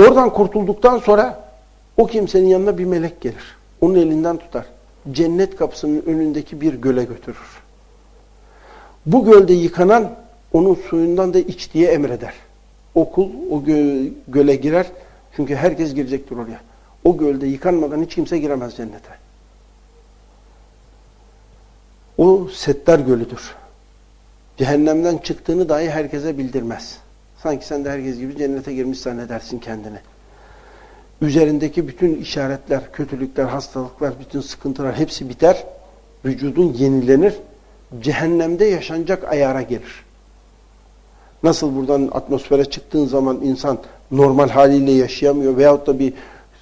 Oradan kurtulduktan sonra o kimsenin yanına bir melek gelir. Onun elinden tutar. Cennet kapısının önündeki bir göle götürür. Bu gölde yıkanan onun suyundan da iç diye emreder. O kul o gö göle girer. Çünkü herkes girecektir oraya. O gölde yıkanmadan hiç kimse giremez cennete. O Settar Gölü'dür. Cehennemden çıktığını dahi herkese bildirmez. Sanki sen de herkes gibi cennete girmiş zannedersin kendini. Üzerindeki bütün işaretler, kötülükler, hastalıklar, bütün sıkıntılar hepsi biter. Vücudun yenilenir. Cehennemde yaşanacak ayara gelir. Nasıl buradan atmosfere çıktığın zaman insan normal haliyle yaşayamıyor veyahut da bir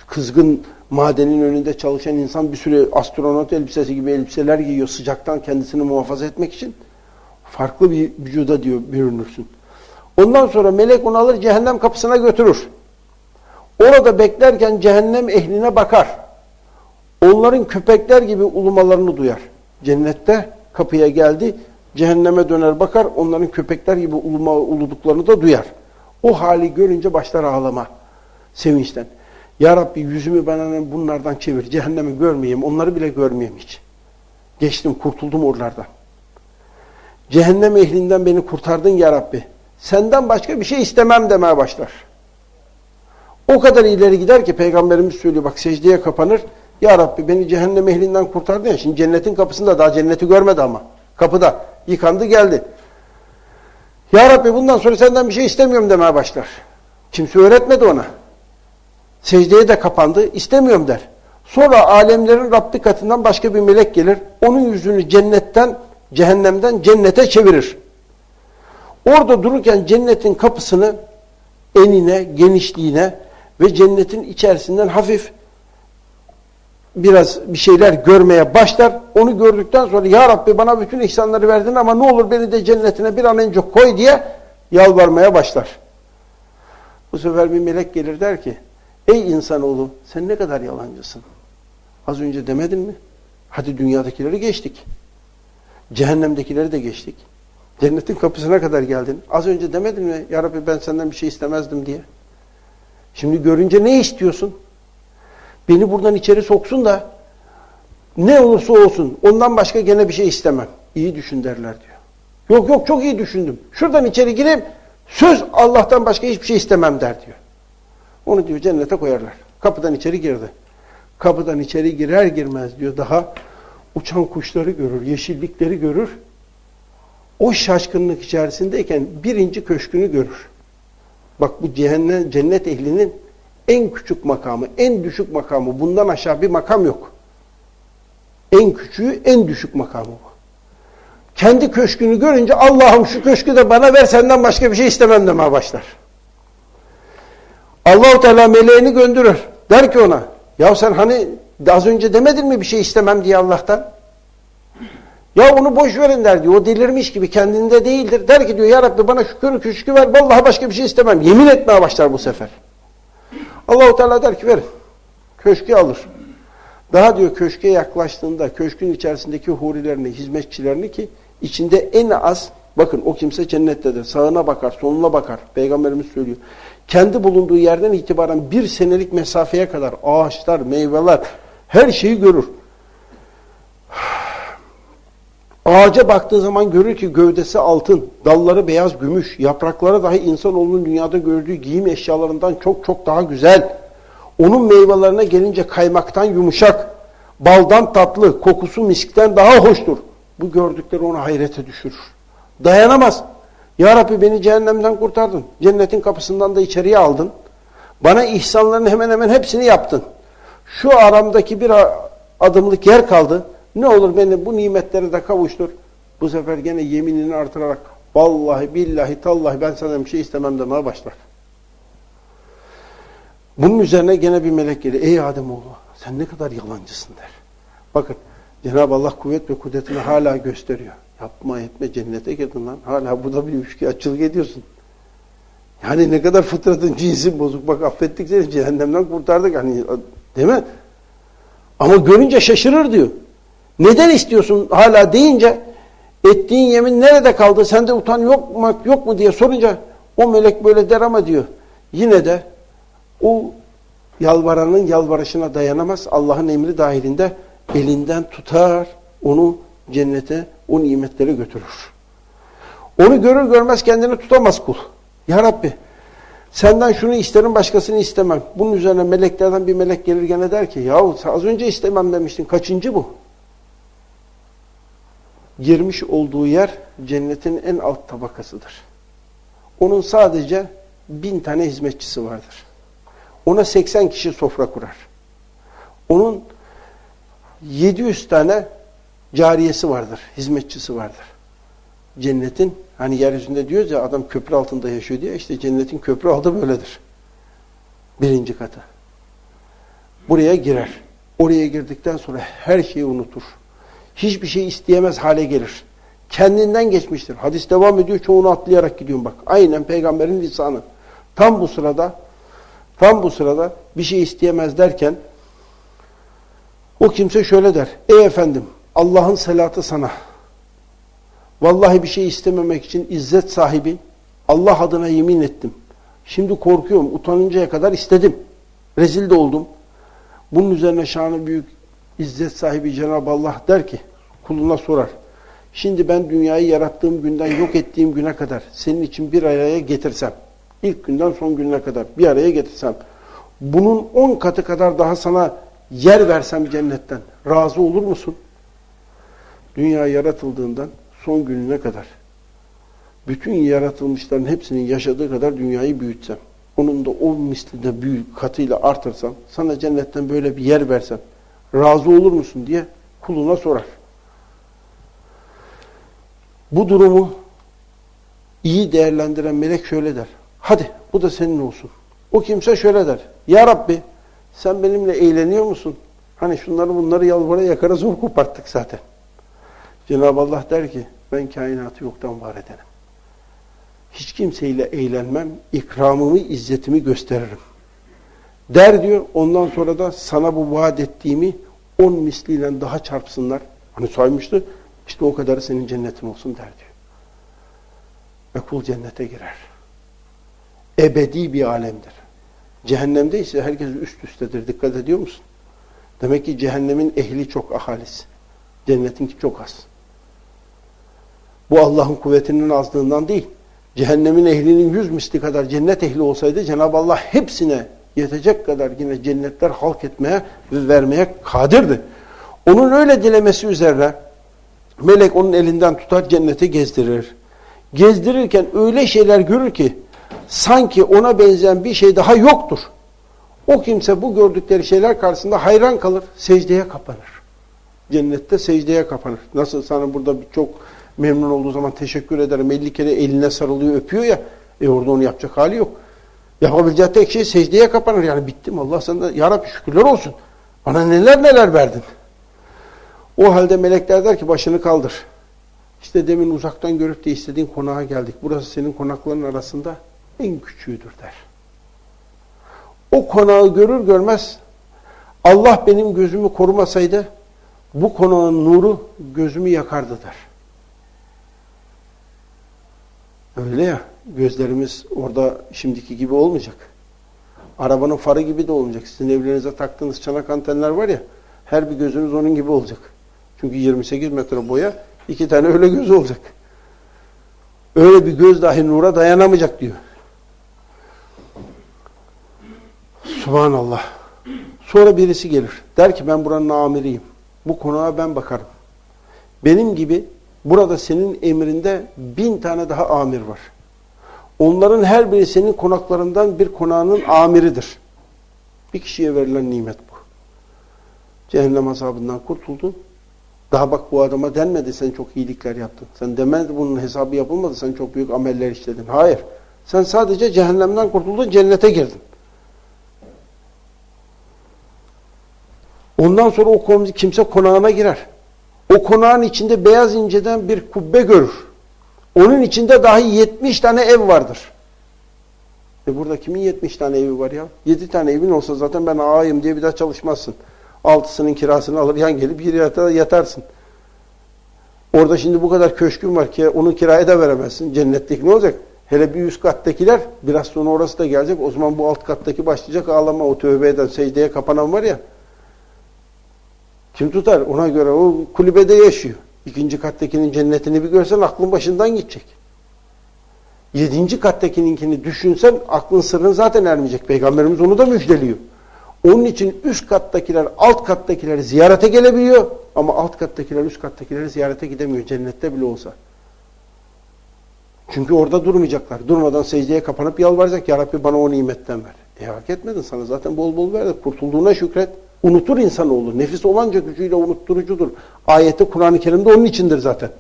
kızgın madenin önünde çalışan insan bir süre astronot elbisesi gibi elbiseler giyiyor sıcaktan kendisini muhafaza etmek için. Farklı bir vücuda diyor bürünürsün. Ondan sonra melek onu alır cehennem kapısına götürür. Orada beklerken cehennem ehline bakar. Onların köpekler gibi ulumalarını duyar. Cennette kapıya geldi, cehenneme döner bakar, onların köpekler gibi uluma, uluduklarını da duyar. O hali görünce başlar ağlama sevinçten. Ya Rabbi yüzümü bana bunlardan çevir, cehennemi görmeyeyim, onları bile görmeyeyim hiç. Geçtim, kurtuldum oralardan. Cehennem ehlinden beni kurtardın ya Rabbi. Senden başka bir şey istemem demeye başlar. O kadar ileri gider ki Peygamberimiz söylüyor bak secdeye kapanır. Ya Rabbi beni cehennem ehlinden kurtardın ya. Şimdi cennetin kapısında daha cenneti görmedi ama. Kapıda. Yıkandı geldi. Ya Rabbi bundan sonra senden bir şey istemiyorum demeye başlar. Kimse öğretmedi ona. Secdeye de kapandı. istemiyorum der. Sonra alemlerin Rabbi katından başka bir melek gelir. Onun yüzünü cennetten, cehennemden cennete çevirir. Orada dururken cennetin kapısını enine, genişliğine ve cennetin içerisinden hafif biraz bir şeyler görmeye başlar. Onu gördükten sonra ya Rabbi bana bütün ihsanları verdin ama ne olur beni de cennetine bir an önce koy diye yalvarmaya başlar. Bu sefer bir melek gelir der ki ey insanoğlu sen ne kadar yalancısın. Az önce demedin mi? Hadi dünyadakileri geçtik. Cehennemdekileri de geçtik. Cennetin kapısına kadar geldin. Az önce demedin mi? Ya Rabbi ben senden bir şey istemezdim diye. Şimdi görünce ne istiyorsun? Beni buradan içeri soksun da ne olursa olsun ondan başka gene bir şey istemem. İyi düşün derler diyor. Yok yok çok iyi düşündüm. Şuradan içeri gireyim söz Allah'tan başka hiçbir şey istemem der diyor. Onu diyor cennete koyarlar. Kapıdan içeri girdi. Kapıdan içeri girer girmez diyor daha uçan kuşları görür, yeşillikleri görür. O şaşkınlık içerisindeyken birinci köşkünü görür. Bak bu cehennem, cennet ehlinin en küçük makamı, en düşük makamı. Bundan aşağı bir makam yok. En küçüğü, en düşük makamı bu. Kendi köşkünü görünce Allah'ım şu köşkü de bana ver senden başka bir şey istemem demeye başlar. Allahu Teala meleğini gönderir. Der ki ona, ya sen hani az önce demedin mi bir şey istemem diye Allah'tan? Ya onu boş verin der diyor. O delirmiş gibi kendinde değildir. Der ki diyor ya Rabbi bana şükür küçükü ver. Vallahi başka bir şey istemem. Yemin etmeye başlar bu sefer. Allahu Teala der ki verin. Köşkü alır. Daha diyor köşke yaklaştığında köşkün içerisindeki hurilerini, hizmetçilerini ki içinde en az bakın o kimse cennettedir. Sağına bakar, soluna bakar. Peygamberimiz söylüyor. Kendi bulunduğu yerden itibaren bir senelik mesafeye kadar ağaçlar, meyveler her şeyi görür. Ağaca baktığı zaman görür ki gövdesi altın, dalları beyaz gümüş, yaprakları dahi insanoğlunun dünyada gördüğü giyim eşyalarından çok çok daha güzel. Onun meyvelerine gelince kaymaktan yumuşak, baldan tatlı, kokusu miskten daha hoştur. Bu gördükleri onu hayrete düşürür. Dayanamaz. Ya Rabbi beni cehennemden kurtardın. Cennetin kapısından da içeriye aldın. Bana ihsanların hemen hemen hepsini yaptın. Şu aramdaki bir adımlık yer kaldı. Ne olur beni bu nimetlere de kavuştur. Bu sefer gene yeminini artırarak vallahi billahi tallahi ben sana bir şey istemem demeye başlar. Bunun üzerine gene bir melek gelir. Ey Ademoğlu sen ne kadar yalancısın der. Bakın Cenab-ı Allah kuvvet ve kudretini hala gösteriyor. Yapma etme cennete girdin lan. Hala burada bir üçkü açılık ediyorsun. Yani ne kadar fıtratın cinsin bozuk. Bak affettik seni cehennemden kurtardık. Hani, değil mi? Ama görünce şaşırır diyor. Neden istiyorsun hala deyince ettiğin yemin nerede kaldı sende utan yok mu, yok mu diye sorunca o melek böyle der ama diyor yine de O yalvaranın yalvarışına dayanamaz. Allah'ın emri dahilinde elinden tutar, onu cennete, o nimetlere götürür. Onu görür görmez kendini tutamaz kul. Ya Rabbi senden şunu isterim başkasını istemem. Bunun üzerine meleklerden bir melek gelir gene der ki yahu az önce istemem demiştin kaçıncı bu? Girmiş olduğu yer cennetin en alt tabakasıdır. Onun sadece bin tane hizmetçisi vardır. Ona 80 kişi sofra kurar. Onun 700 tane cariyesi vardır, hizmetçisi vardır. Cennetin, hani yeryüzünde diyoruz ya adam köprü altında yaşıyor diye, işte cennetin köprü altı böyledir. Birinci katı. Buraya girer. Oraya girdikten sonra her şeyi unutur. Hiçbir şey isteyemez hale gelir. Kendinden geçmiştir. Hadis devam ediyor, çoğunu atlayarak gidiyorum bak. Aynen peygamberin lisanı. Tam bu sırada, tam bu sırada bir şey isteyemez derken, o kimse şöyle der. Ey efendim Allah'ın selatı sana. Vallahi bir şey istememek için izzet sahibi Allah adına yemin ettim. Şimdi korkuyorum. Utanıncaya kadar istedim. Rezil de oldum. Bunun üzerine şanı büyük izzet sahibi Cenab-ı Allah der ki kuluna sorar. Şimdi ben dünyayı yarattığım günden yok ettiğim güne kadar senin için bir araya getirsem ilk günden son gününe kadar bir araya getirsem bunun on katı kadar daha sana yer versem cennetten razı olur musun? Dünya yaratıldığından son gününe kadar bütün yaratılmışların hepsinin yaşadığı kadar dünyayı büyütsem onun da o mislinde büyük katıyla artırsam sana cennetten böyle bir yer versem razı olur musun diye kuluna sorar. Bu durumu iyi değerlendiren melek şöyle der. Hadi bu da senin olsun. O kimse şöyle der. Ya Rabbi sen benimle eğleniyor musun? Hani şunları bunları yalvara yakara zor koparttık zaten. Cenab-ı Allah der ki ben kainatı yoktan var edenim. Hiç kimseyle eğlenmem, ikramımı, izzetimi gösteririm. Der diyor, ondan sonra da sana bu vaat ettiğimi on misliyle daha çarpsınlar. Hani saymıştı, işte o kadarı senin cennetin olsun der diyor. Ve kul cennete girer. Ebedi bir alemdir. Cehennemde ise herkes üst üstedir. Dikkat ediyor musun? Demek ki cehennemin ehli çok ahalisi. Cennetinki çok az. Bu Allah'ın kuvvetinin azlığından değil. Cehennemin ehlinin yüz misli kadar cennet ehli olsaydı Cenab-ı Allah hepsine yetecek kadar yine cennetler halk etmeye ve vermeye kadirdi. Onun öyle dilemesi üzerine melek onun elinden tutar cennete gezdirir. Gezdirirken öyle şeyler görür ki sanki ona benzeyen bir şey daha yoktur. O kimse bu gördükleri şeyler karşısında hayran kalır, secdeye kapanır. Cennette secdeye kapanır. Nasıl sana burada çok memnun olduğu zaman teşekkür ederim, 50 kere eline sarılıyor, öpüyor ya, e orada onu yapacak hali yok. Yapabileceği tek şey secdeye kapanır. Yani bittim Allah sana, Ya şükürler olsun. Bana neler neler verdin. O halde melekler der ki başını kaldır. İşte demin uzaktan görüp de istediğin konağa geldik. Burası senin konakların arasında en küçüğüdür der. O konağı görür görmez Allah benim gözümü korumasaydı bu konağın nuru gözümü yakardı der. Öyle ya gözlerimiz orada şimdiki gibi olmayacak. Arabanın farı gibi de olmayacak. Sizin evlerinize taktığınız çanak antenler var ya her bir gözünüz onun gibi olacak. Çünkü 28 metre boya iki tane öyle göz olacak. Öyle bir göz dahi nura dayanamayacak diyor. Subhanallah. Sonra birisi gelir. Der ki ben buranın amiriyim. Bu konuğa ben bakarım. Benim gibi burada senin emrinde bin tane daha amir var. Onların her biri senin konaklarından bir konağının amiridir. Bir kişiye verilen nimet bu. Cehennem azabından kurtuldun. Daha bak bu adama denmedi sen çok iyilikler yaptın. Sen demedi bunun hesabı yapılmadı sen çok büyük ameller işledin. Hayır. Sen sadece cehennemden kurtuldun cennete girdin. Ondan sonra o kimse konağına girer. O konağın içinde beyaz inceden bir kubbe görür. Onun içinde dahi 70 tane ev vardır. E burada kimin 70 tane evi var ya? 7 tane evin olsa zaten ben ağayım diye bir daha çalışmazsın. Altısının kirasını alır yan gelip bir yata yatarsın. Orada şimdi bu kadar köşkün var ki onu kiraya da veremezsin. Cennetlik ne olacak? Hele bir üst kattakiler biraz sonra orası da gelecek. O zaman bu alt kattaki başlayacak ağlama. O tövbe eden secdeye kapanan var ya. Kim tutar? Ona göre o kulübede yaşıyor. İkinci kattakinin cennetini bir görsen aklın başından gidecek. Yedinci kattakininkini düşünsen aklın sırrın zaten ermeyecek. Peygamberimiz onu da müjdeliyor. Onun için üst kattakiler alt kattakileri ziyarete gelebiliyor ama alt kattakiler üst kattakileri ziyarete gidemiyor cennette bile olsa. Çünkü orada durmayacaklar. Durmadan secdeye kapanıp yalvaracak. Ya Rabbi bana o nimetten ver. E hak etmedin sana zaten bol bol verdi. Kurtulduğuna şükret. Unutur insanoğlu. Nefis olanca gücüyle unutturucudur. Ayette Kur'an-ı Kerim'de onun içindir zaten.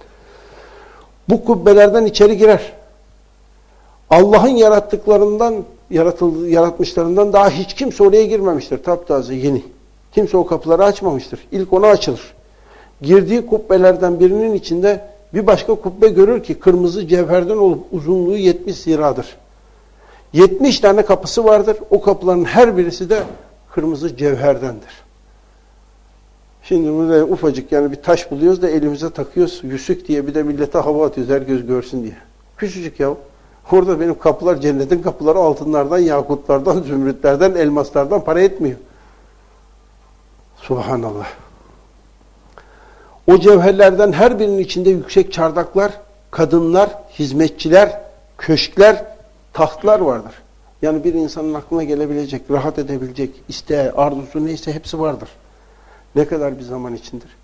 Bu kubbelerden içeri girer. Allah'ın yarattıklarından, yaratıldığı, yaratmışlarından daha hiç kimse oraya girmemiştir. Taptaze yeni. Kimse o kapıları açmamıştır. İlk ona açılır. Girdiği kubbelerden birinin içinde bir başka kubbe görür ki kırmızı cevherden olup uzunluğu 70 ziradır. 70 tane kapısı vardır. O kapıların her birisi de kırmızı cevherdendir. Şimdi burada ufacık yani bir taş buluyoruz da elimize takıyoruz. Yüsük diye bir de millete hava atıyoruz her göz görsün diye. Küçücük ya. Orada benim kapılar cennetin kapıları altınlardan, yakutlardan, zümrütlerden, elmaslardan para etmiyor. Subhanallah. O cevherlerden her birinin içinde yüksek çardaklar, kadınlar, hizmetçiler, köşkler, tahtlar vardır. Yani bir insanın aklına gelebilecek, rahat edebilecek, isteği, arzusu neyse hepsi vardır. Ne kadar bir zaman içindir?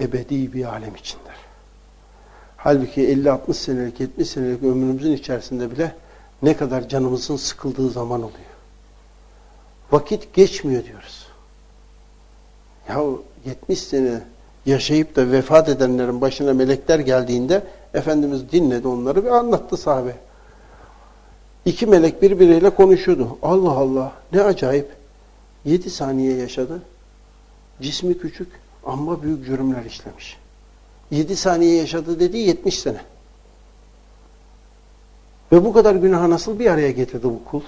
Ebedi bir alem içindir. Halbuki 50-60 senelik, 70 senelik ömrümüzün içerisinde bile ne kadar canımızın sıkıldığı zaman oluyor. Vakit geçmiyor diyoruz. Ya 70 sene yaşayıp da vefat edenlerin başına melekler geldiğinde Efendimiz dinledi onları ve anlattı sahabe. İki melek birbiriyle konuşuyordu. Allah Allah ne acayip. Yedi saniye yaşadı. Cismi küçük ama büyük cürümler işlemiş. Yedi saniye yaşadı dediği yetmiş sene. Ve bu kadar günaha nasıl bir araya getirdi bu kul?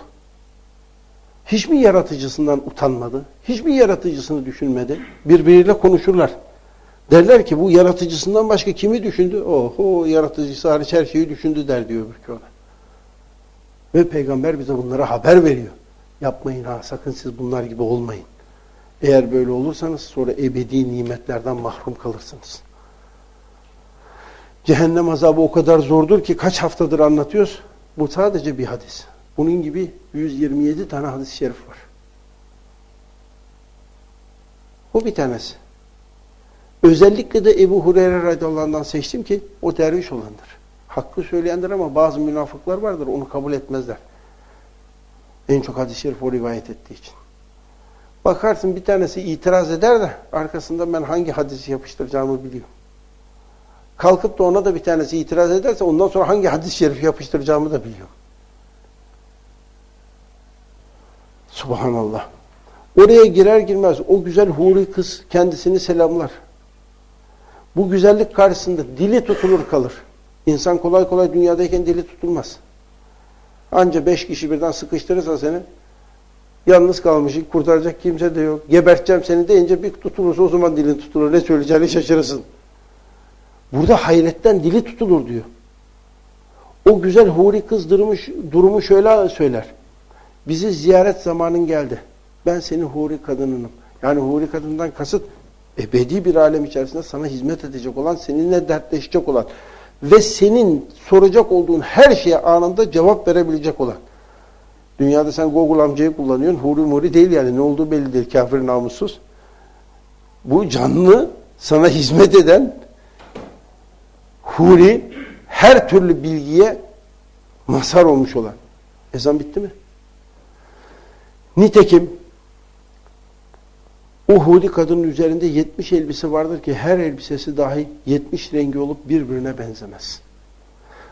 Hiç mi yaratıcısından utanmadı? Hiç mi yaratıcısını düşünmedi? Birbiriyle konuşurlar. Derler ki bu yaratıcısından başka kimi düşündü? Oho yaratıcısı hariç her şeyi düşündü der diyor öbürkü ona. Ve peygamber bize bunlara haber veriyor. Yapmayın ha sakın siz bunlar gibi olmayın. Eğer böyle olursanız sonra ebedi nimetlerden mahrum kalırsınız. Cehennem azabı o kadar zordur ki kaç haftadır anlatıyoruz. Bu sadece bir hadis. Bunun gibi 127 tane hadis-i şerif var. Bu bir tanesi. Özellikle de Ebu Hureyre radıyallahu seçtim ki o derviş olandır. Hakkı söyleyendir ama bazı münafıklar vardır onu kabul etmezler. En çok hadis-i şerif o rivayet ettiği için. Bakarsın bir tanesi itiraz eder de arkasında ben hangi hadisi yapıştıracağımı biliyorum. Kalkıp da ona da bir tanesi itiraz ederse ondan sonra hangi hadis-i şerif yapıştıracağımı da biliyorum. Subhanallah. Oraya girer girmez o güzel huri kız kendisini selamlar. Bu güzellik karşısında dili tutulur kalır. İnsan kolay kolay dünyadayken dili tutulmaz. Anca beş kişi birden sıkıştırırsa seni yalnız kalmışsın, kurtaracak kimse de yok. Geberteceğim seni deyince bir tutulursa o zaman dilin tutulur. Ne söyleyeceğini şaşırırsın. Burada hayretten dili tutulur diyor. O güzel huri kız durumu, durumu şöyle söyler. Bizi ziyaret zamanın geldi. Ben senin huri kadınınım. Yani huri kadından kasıt ebedi bir alem içerisinde sana hizmet edecek olan, seninle dertleşecek olan ve senin soracak olduğun her şeye anında cevap verebilecek olan. Dünyada sen Google amcayı kullanıyorsun. Huri muri değil yani. Ne olduğu belli değil. Kafir namussuz. Bu canlı sana hizmet eden huri her türlü bilgiye mazhar olmuş olan. Ezan bitti mi? Nitekim o huri kadının üzerinde 70 elbise vardır ki her elbisesi dahi 70 rengi olup birbirine benzemez.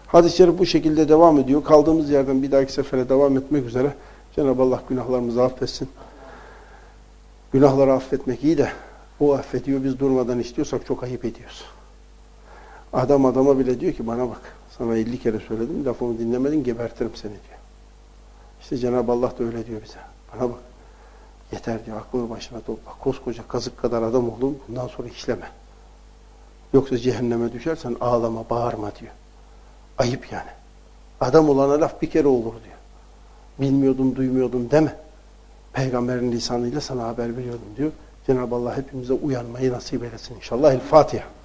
Hadis-i şerif bu şekilde devam ediyor. Kaldığımız yerden bir dahaki sefere devam etmek üzere. Cenab-ı Allah günahlarımızı affetsin. Günahları affetmek iyi de o affediyor biz durmadan istiyorsak çok ayıp ediyoruz. Adam adama bile diyor ki bana bak sana 50 kere söyledim lafımı dinlemedin gebertirim seni diyor. İşte Cenab-ı Allah da öyle diyor bize. Bana bak yeter diyor aklını başına topla. Koskoca kazık kadar adam oldun bundan sonra işleme. Yoksa cehenneme düşersen ağlama bağırma diyor. Ayıp yani. Adam olana laf bir kere olur diyor. Bilmiyordum, duymuyordum deme. Peygamberin lisanıyla sana haber veriyordum diyor. Cenab-ı Allah hepimize uyanmayı nasip eylesin inşallah. El Fatiha.